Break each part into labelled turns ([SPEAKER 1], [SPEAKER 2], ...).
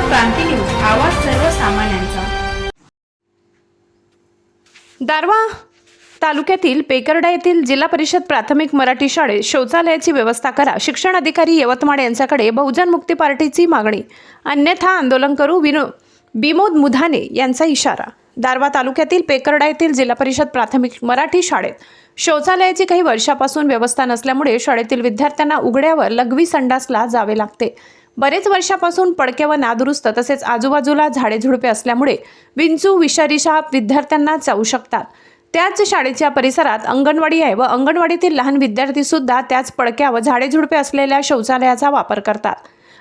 [SPEAKER 1] क्रांती news आवाज सर्वसामान्यांचा. दारवा तालुक्यातील पेकरडा येथील जिल्हा परिषद प्राथमिक मराठी शाळेत शौचालयाची व्यवस्था करा शिक्षण अधिकारी यवतमाळ यांच्याकडे बहुजन मुक्ती पार्टीची मागणी अन्यथा आंदोलन करू विनो बिमोद मुधाने यांचा इशारा. दारवा तालुक्यातील पेकरडा येथील जिल्हा परिषद प्राथमिक मराठी शाळेत शौचालयाची काही वर्षापासून व्यवस्था नसल्यामुळे शाळेतील विद्यार्थ्यांना उघड्यावर लघवी संडासला जावे लागते. बरेच वर्षापासून पडके व नादुरुस्त तसेच आजूबाजूला झाडे झुडपे असल्यामुळे विंचू विषारी साप विद्यार्थ्यांना चावू शकतात. त्याच शाळेच्या परिसरात अंगणवाडी आहे व अंगणवाडीतील लहान विद्यार्थी सुद्धा त्याच पडक्या व झाडे झुडपे असलेल्या शौचालयाचा वापर करतात.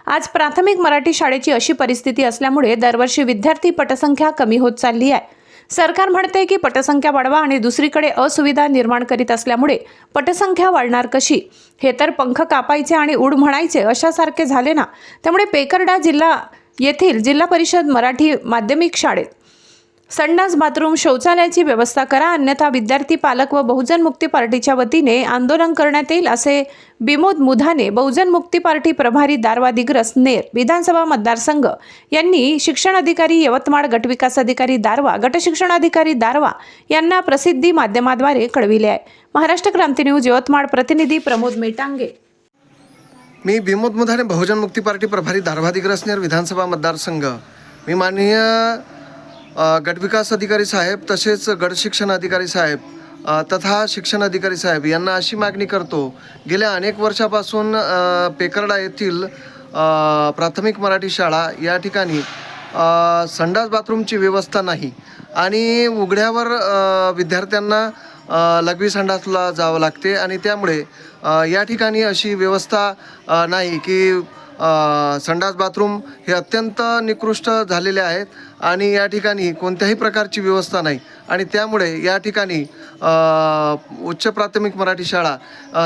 [SPEAKER 1] आज प्राथमिक मराठी शाळेची अशी परिस्थिती असल्यामुळे दरवर्षी विद्यार्थी पटसंख्या कमी होत चालली आहे. सरकार म्हणते की पटसंख्या वाढवा आणि दुसरीकडे असुविधा निर्माण करीत असल्यामुळे पटसंख्या वाढणार कशी? हे तर पंख कापायचे आणि उड म्हणायचे अशासारखे झाले ना? त्यामुळे पेकरडा जिल्हा येथील जिल्हा परिषद मराठी माध्यमिक शाळेत संडास बाथरूम शौचालयाची व्यवस्था करा अन्यथा विद्यार्थी पालक व बहुजन मुक्ती पार्टीच्या वतीने आंदोलन करण्यात येईल असे बिमोद मुधाने बहुजन मुक्ती पार्टी प्रभारी दारवादिग्रस नेर विधानसभा मतदारसंघ यांनी शिक्षण अधिकारी यवतमाळ गटविकास अधिकारी दारवा गटशिक्षणाधिकारी दारवा यांना प्रसिद्धी माध्यमाद्वारे कळविले आहे. महाराष्ट्र क्रांती न्यूज यवतमाळ प्रतिनिधी प्रमोद मेटांगे.
[SPEAKER 2] मी विमोद मुधाने बहुजन मुक्ती पार्टी प्रभारी धारवाधिग्रसनेर विधानसभा मतदारसंघ. मी माननीय गटविकास अधिकारी साहेब तसेच गट शिक्षण अधिकारी साहेब तथा शिक्षण अधिकारी साहेब यांना अशी मागणी करतो गेल्या अनेक वर्षापासून पेकरडा येथील प्राथमिक मराठी शाळा या ठिकाणी संडास बाथरूमची व्यवस्था नाही आणि उघड्यावर विद्यार्थ्यांना लघवी संडासला जावं लागते आणि त्यामुळे या ठिकाणी अशी व्यवस्था नाही की संडास बाथरूम हे अत्यंत निकृष्ट झालेले आहेत आणि या ठिकाणी कोणत्याही प्रकारची व्यवस्था नाही. आणि त्यामुळे या ठिकाणी उच्च प्राथमिक मराठी शाळा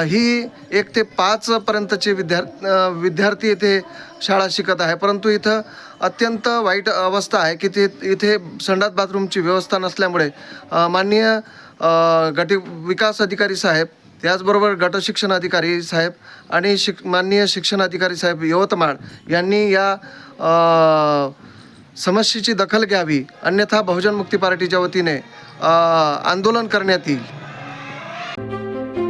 [SPEAKER 2] ही एक ते पाचपर्यंतचे विद्यार् विद्यार्थी येथे शाळा शिकत आहे. परंतु इथं अत्यंत वाईट अवस्था आहे की ते इथे संडास बाथरूमची व्यवस्था नसल्यामुळे माननीय गटी गट विकास अधिकारी साहेब त्याचबरोबर गट शिक्षण अधिकारी साहेब आणि शिक माननीय शिक्षण अधिकारी साहेब यवतमाळ यांनी या समस्येची दखल घ्यावी अन्यथा बहुजन मुक्ती पार्टीच्या वतीने आंदोलन करण्यात येईल.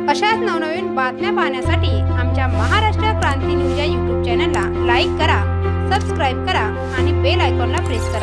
[SPEAKER 3] अशाच नवनवीन बातम्या पाहण्यासाठी आमच्या महाराष्ट्र क्रांती न्यूज या यूट्यूब चॅनलला लाईक करा सबस्क्राईब करा आणि बेल आयकॉनला प्रेस करा.